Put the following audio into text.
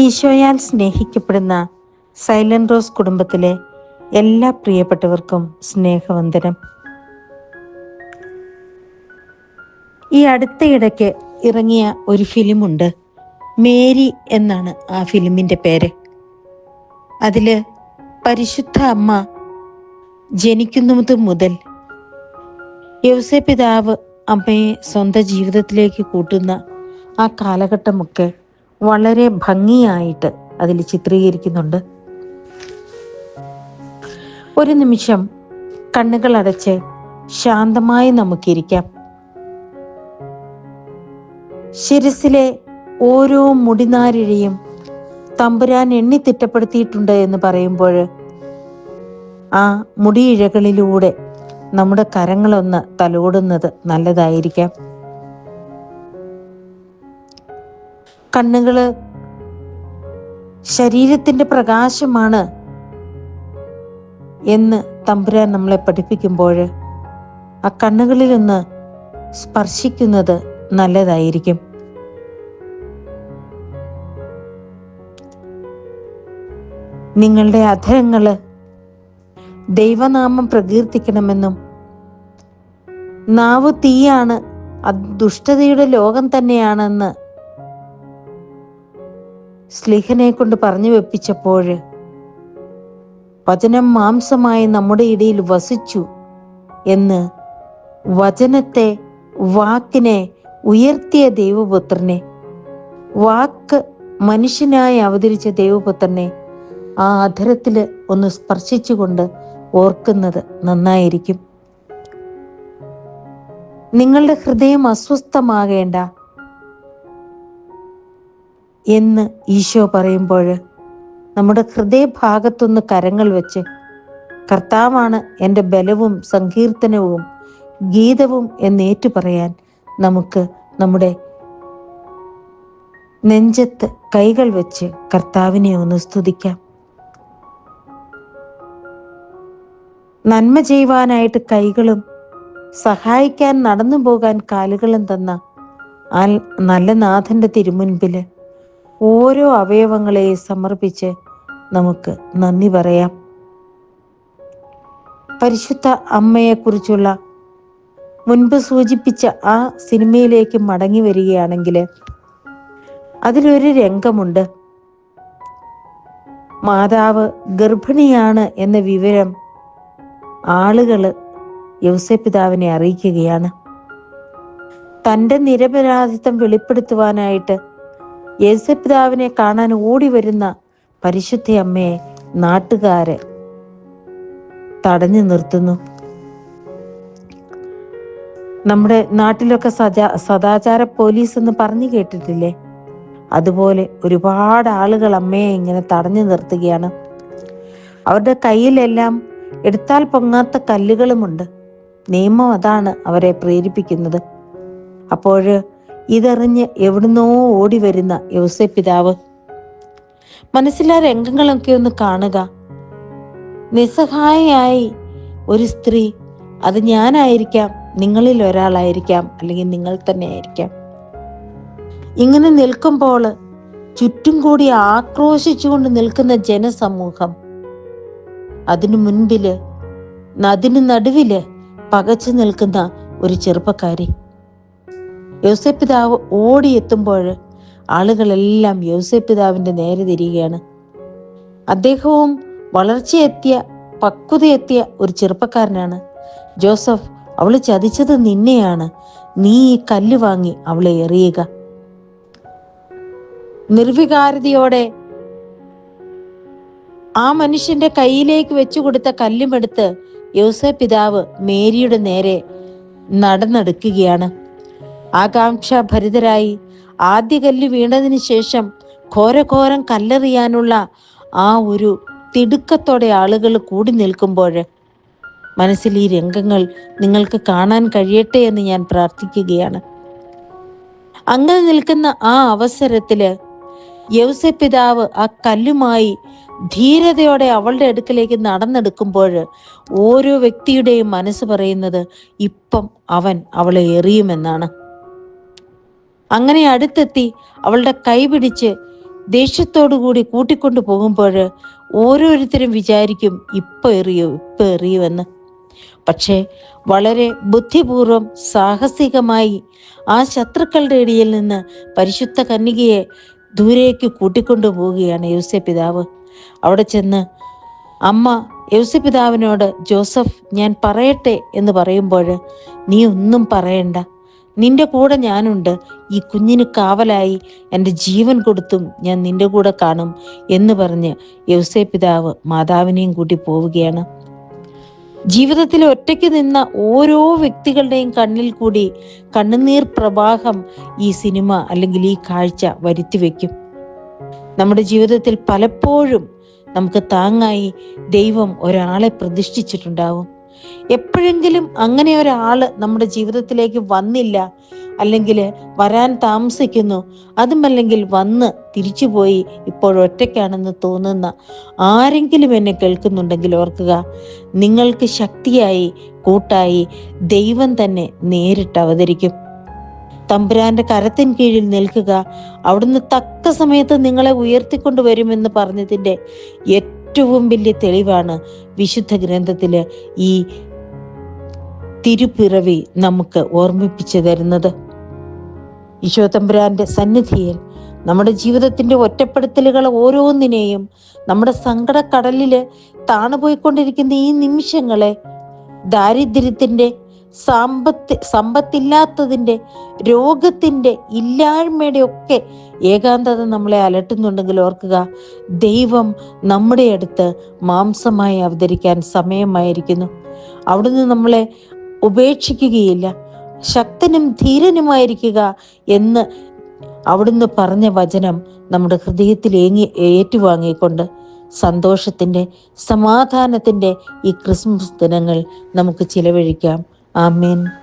ഈശോയാൽ സ്നേഹിക്കപ്പെടുന്ന silent rose കുടുംബത്തിലെ എല്ലാ പ്രിയപ്പെട്ടവർക്കും സ്നേഹവന്ദനം. ഈ അടുത്തയിടയ്ക്ക് ഇറങ്ങിയ ഒരു ഫിലിമുണ്ട് മേരി എന്നാണ് ആ ഫിലിമിന്റെ പേര്. അതിൽ പരിശുദ്ധ അമ്മ ജനിക്കുന്നത് മുതൽ യവസ പിതാവ് അമ്മയെ സ്വന്തം ജീവിതത്തിലേക്ക് കൂട്ടുന്ന ആ കാലഘട്ടമൊക്കെ വളരെ ഭംഗിയായിട്ട് അതിൽ ചിത്രീകരിക്കുന്നുണ്ട്. ഒരു നിമിഷം കണ്ണുകൾ അടച്ച് ശാന്തമായി നമുക്കിരിക്കാം. ശിരസിലെ ഓരോ മുടിനാരിഴയും തമ്പുരാൻ എണ്ണി തിട്ടപ്പെടുത്തിയിട്ടുണ്ട് എന്ന് പറയുമ്പോൾ ആ മുടിയിഴകളിലൂടെ നമ്മുടെ കരങ്ങളൊന്ന് തലോടുന്നത് നല്ലതായിരിക്കാം. കണ്ണുകൾ ശരീരത്തിന്റെ പ്രകാശമാണ് എന്ന് തമ്പുരാൻ നമ്മളെ പഠിപ്പിക്കുമ്പോൾ ആ കണ്ണുകളിൽ ഒന്ന് സ്പർശിക്കുന്നത് നല്ലതായിരിക്കും. നിങ്ങളുടെ അധരങ്ങൾ ദൈവനാമം പ്രകീർത്തിക്കണമെന്നും നാവ് തീയാണ് അത് ദുഷ്ടതയുടെ ലോകം തന്നെയാണെന്ന് സ്ലിഹനെ കൊണ്ട് പറഞ്ഞു വെപ്പിച്ചപ്പോൾ വചനം മാംസമായി നമ്മുടെ ഇടയിൽ വസിച്ചു എന്ന് വചനത്തെ വാക്കിനെ ഉയർത്തിയ ദൈവപുത്രനെ വാക്ക് മനുഷ്യനായി അവതരിച്ച ദൈവപുത്രനെ ആ അധരത്തിൽ ഒന്ന് സ്പർശിച്ചുകൊണ്ട് ഓർക്കുന്നത് നന്നായിരിക്കും. നിങ്ങളുടെ ഹൃദയം അസ്വസ്ഥമാകേണ്ട എന്ന് ഈശോ പറയുമ്പോൾ നമ്മുടെ ഹൃദയഭാഗത്തൊന്ന് കരങ്ങൾ വെച്ച് കർത്താവാണ് എന്റെ ബലവും സങ്കീർത്തനവും ഗീതവും എന്നേറ്റു പറയാൻ നമുക്ക് നമ്മുടെ നെഞ്ചത്ത് കൈകൾ വെച്ച് കർത്താവിനെ ഒന്ന് സ്തുതിക്കാം. നന്മ ചെയ്യുവാനായിട്ട് കൈകളും സഹായിക്കാൻ നടന്നു പോകാൻ കാലുകളും തന്ന ആ നല്ല നാഥന്റെ തിരുമുൻപിൽ ഓരോ അവയവങ്ങളെയും സമർപ്പിച്ച് നമുക്ക് നന്ദി പറയാം. പരിശുദ്ധ അമ്മയെക്കുറിച്ചുള്ള മുൻപ് സൂചിപ്പിച്ച ആ സിനിമയിലേക്ക് മടങ്ങി വരികയാണെങ്കിൽ അതിലൊരു രംഗമുണ്ട്. മാതാവ് ഗർഭിണിയാണ് എന്ന വിവരം ആളുകൾ യൗസപിതാവിനെ അറിയിക്കുകയാണ്. തന്റെ നിരപരാധിത്വം വെളിപ്പെടുത്തുവാനായിട്ട് യേശുപിതാവിനെ കാണാൻ ഓടി വരുന്ന പരിശുദ്ധ അമ്മയെ നാട്ടുകാരെ തടഞ്ഞു നിർത്തുന്നു. നമ്മുടെ നാട്ടിലൊക്കെ സജാ സദാചാര പോലീസ് എന്ന് പറഞ്ഞു കേട്ടിട്ടില്ലേ? അതുപോലെ ഒരുപാട് ആളുകൾ അമ്മയെ ഇങ്ങനെ തടഞ്ഞു നിർത്തുകയാണ്. അവരുടെ കയ്യിലെല്ലാം എടുത്താൽ പൊങ്ങാത്ത കല്ലുകളുമുണ്ട്. നിയമം അതാണ് അവരെ പ്രേരിപ്പിക്കുന്നത്. അപ്പോൾ ഇതറിഞ്ഞ് എവിടുന്നോ ഓടി വരുന്ന യോസെ പിതാവ്. മനസ്സിലാ രംഗങ്ങളൊക്കെ ഒന്ന് കാണുക. നിസ്സഹായയായി ഒരു സ്ത്രീ അത് ഞാനായിരിക്കാം നിങ്ങളിൽ ഒരാളായിരിക്കാം അല്ലെങ്കിൽ നിങ്ങൾ തന്നെ ആയിരിക്കാം. ഇങ്ങനെ നിൽക്കുമ്പോൾ ചുറ്റും കൂടി ആക്രോശിച്ചുകൊണ്ട് നിൽക്കുന്ന ജനസമൂഹം അതിനു മുൻപിൽ അതിനു നടുവിൽ പകച്ചു നിൽക്കുന്ന ഒരു ചെറുപ്പക്കാരി. യോസെപ്പിതാവ് ഓടിയെത്തുമ്പോൾ ആളുകളെല്ലാം യോസെപ്പിതാവിന്റെ നേരെ തിരികെയാണ് അദ്ദേഹവും വളർച്ചയെത്തിയ പക്വതയെത്തിയ ഒരു ചെറുപ്പക്കാരനാണ്. ജോസഫ് അവൾ ചതിച്ചത് നിന്നെയാണ്. നീ ഈ കല്ല് വാങ്ങി അവളെ എറിയുക. നിർവികാരതയോടെ ആ മനുഷ്യന്റെ കയ്യിലേക്ക് വെച്ചു കൊടുത്ത കല്ലുമെടുത്ത് യോസഫ് പിതാവ് മേരിയുടെ നേരെ നടന്നെടുക്കുകയാണ്. ആകാംക്ഷ ഭരിതരായി ആദ്യ കല്ല് വീണതിന് ശേഷം ഘോരഘോരം കല്ലെറിയാനുള്ള ആ ഒരു തിടുക്കത്തോടെ ആളുകൾ കൂടി നിൽക്കുമ്പോൾ മനസ്സിൽ ഈ രംഗങ്ങൾ നിങ്ങൾക്ക് കാണാൻ കഴിയട്ടെ എന്ന് ഞാൻ പ്രാർത്ഥിക്കുകയാണ്. അങ്ങനെ നിൽക്കുന്ന ആ അവസരത്തിൽ യൗസ പിതാവ് ആ കല്ലുമായി ധീരതയോടെ അവളുടെ അടുക്കിലേക്ക് നടന്നെടുക്കുമ്പോൾ ഓരോ വ്യക്തിയുടെയും മനസ്സ് പറയുന്നത് ഇപ്പം അവൻ അവളെ എറിയുമെന്നാണ്. അങ്ങനെ അടുത്തെത്തി അവളുടെ കൈ പിടിച്ച് ദേഷ്യത്തോടു കൂടി കൂട്ടിക്കൊണ്ടു പോകുമ്പോൾ ഓരോരുത്തരും വിചാരിക്കും ഇപ്പം എറിയോ ഇപ്പം എറിയുമെന്ന് പക്ഷേ വളരെ ബുദ്ധിപൂർവം സാഹസികമായി ആ ശത്രുക്കളുടെ ഇടയിൽ നിന്ന് പരിശുദ്ധ കന്യകയെ ദൂരേക്ക് കൂട്ടിക്കൊണ്ടു പോവുകയാണ് യൗസ്യ പിതാവ്. അവിടെ ചെന്ന് അമ്മ യൗസ്യ പിതാവിനോട് ജോസഫ് ഞാൻ പറയട്ടെ എന്ന് പറയുമ്പോൾ നീ ഒന്നും പറയണ്ട. നിന്റെ കൂടെ ഞാനുണ്ട്. ഈ കുഞ്ഞിന് കാവലായി. എന്റെ ജീവൻ കൊടുത്തും ഞാൻ നിന്റെ കൂടെ കാണും എന്ന് പറഞ്ഞ് യൗസേ പിതാവ് മാതാവിനെയും കൂട്ടി പോവുകയാണ്. ജീവിതത്തിൽ ഒറ്റയ്ക്ക് നിന്ന ഓരോ വ്യക്തികളുടെയും കണ്ണിൽ കൂടി കണ്ണുനീർ പ്രവാഹം ഈ സിനിമ അല്ലെങ്കിൽ ഈ കാഴ്ച വരുത്തി വെക്കും. നമ്മുടെ ജീവിതത്തിൽ പലപ്പോഴും നമുക്ക് താങ്ങായി ദൈവം ഒരാളെ പ്രതിഷ്ഠിച്ചിട്ടുണ്ടാവും. എപ്പോഴെങ്കിലും അങ്ങനെ ഒരാൾ നമ്മുടെ ജീവിതത്തിലേക്ക് വന്നില്ല അല്ലെങ്കിൽ വരാൻ താമസിക്കുന്നു അതുമല്ലെങ്കിൽ വന്ന് തിരിച്ചുപോയി ഇപ്പോൾ ഒറ്റയ്ക്കാണെന്ന് തോന്നുന്ന ആരെങ്കിലും എന്നെ കേൾക്കുന്നുണ്ടെങ്കിൽ ഓർക്കുക നിങ്ങൾക്ക് ശക്തിയായി കൂട്ടായി ദൈവം തന്നെ നേരിട്ട് അവതരിക്കും. തമ്പുരാന്റെ കരത്തിൻ കീഴിൽ നിൽക്കുക അവിടുന്ന് തക്ക സമയത്ത് നിങ്ങളെ ഉയർത്തിക്കൊണ്ടുവരുമെന്ന് പറഞ്ഞതിന്റെ ഏറ്റവും വലിയ തെളിവാണ് വിശുദ്ധ ഗ്രന്ഥത്തിൽ ഈ തിരുപ്പിറവി നമുക്ക് ഓർമ്മിപ്പിച്ചു തരുന്നത്. ഈശോതമ്പുരാന്റെ സന്നിധിയിൽ നമ്മുടെ ജീവിതത്തിന്റെ ഒറ്റപ്പെടുത്തലുകൾ ഓരോന്നിനെയും നമ്മുടെ സങ്കടക്കടലിൽ താണുപോയിക്കൊണ്ടിരിക്കുന്ന ഈ നിമിഷങ്ങളെ ദാരിദ്ര്യത്തിന്റെ സമ്പത്ത് സമ്പത്തില്ലാത്തതിന്റെ രോഗത്തിന്റെ ഇല്ലായ്മയുടെ ഒക്കെ ഏകാന്തത നമ്മളെ അലട്ടുന്നുണ്ടെങ്കിൽ ഓർക്കുക ദൈവം നമ്മുടെ അടുത്ത് മാംസമായി അവതരിക്കാൻ സമയമായിരിക്കുന്നു. അവിടുന്ന് നമ്മളെ ഉപേക്ഷിക്കുകയില്ല. ശക്തനും ധീരനുമായിരിക്കുക എന്ന് അവിടുന്ന് പറഞ്ഞ വചനം നമ്മുടെ ഹൃദയത്തിൽ ഏങ്ങി ഏറ്റുവാങ്ങിക്കൊണ്ട് സന്തോഷത്തിന്റെ സമാധാനത്തിന്റെ ഈ ക്രിസ്മസ് ദിനങ്ങൾ നമുക്ക് ചിലവഴിക്കാം. Amin.